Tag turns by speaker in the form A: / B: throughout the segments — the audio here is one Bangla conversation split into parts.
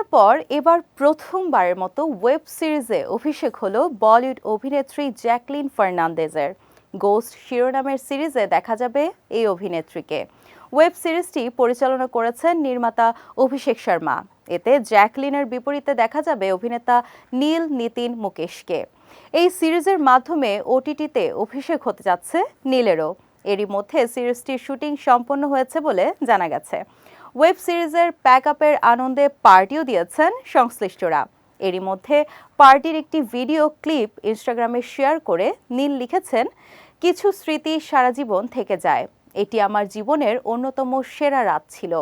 A: আলোচনার পর এবার প্রথমবারের মতো ওয়েব সিরিজে অভিষেক হলো বলিউড অভিনেত্রী জ্যাকলিন ফার্নান্দেজের। গোস্ট শিরোনামের সিরিজে দেখা যাবে এই অভিনেত্রীকে। ওয়েব সিরিজটি পরিচালনা করেছেন নির্মাতা অভিষেক শর্মা। এতে জ্যাকলিনের বিপরীতে দেখা যাবে অভিনেতা নীল নিতিন মুকেশকে। এই সিরিজের মাধ্যমে ওটিটিতে অভিষেক হতে যাচ্ছে নীলেরও। এরই মধ্যে সিরিজটির শুটিং সম্পন্ন হয়েছে বলে জানা গেছে। ওয়েব সিরিজের প্যাক আপের আনন্দে পার্টিও দিয়েছেন সংশ্লিষ্টরা। এরই মধ্যে পার্টির একটি ভিডিও ক্লিপ ইনস্টাগ্রামে শেয়ার করে নীল লিখেছেন, কিছু স্মৃতি সারা জীবন থেকে যায়। এটি আমার জীবনের অন্যতম সেরা রাত ছিল।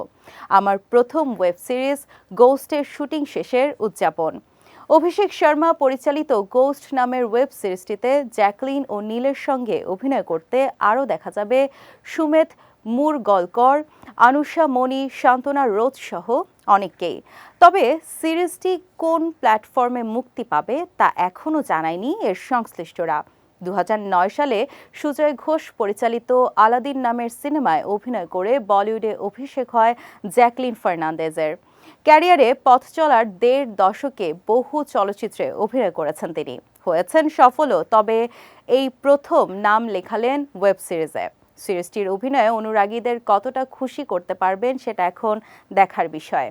A: আমার প্রথম ওয়েব সিরিজ গোস্টের শুটিং শেষের উদযাপন। অভিষেক শর্মা পরিচালিত গোস্ট নামের ওয়েব সিরিজটিতে জ্যাকলিন ও নীলের সঙ্গে অভিনয় করতে আরও দেখা যাবে সুমেধ মুরগলকর আনুষা, মণি সান্ত্বনা রোজ সহ অনেককেই। তবে সিরিজটি কোন প্ল্যাটফর্মে মুক্তি পাবে তা এখনও জানায়নি এর সংশ্লিষ্টরা। দু হাজার নয় সালে সুজয় ঘোষ পরিচালিত আলাদিন নামের সিনেমায় অভিনয় করে বলিউডে অভিষেক হয় জ্যাকলিন ফার্নান্দেজের। ক্যারিয়ারে পথ চলার দেড় দশকে বহু চলচ্চিত্রে অভিনয় করেছেন তিনি। হয়েছেন সফলও, তবে এই প্রথম নাম লেখালেন ওয়েব সিরিজে। সিরিজটির অভিনয়ে অনুরাগীদের কতটা খুশি করতে পারবেন সেটা এখন দেখার বিষয়।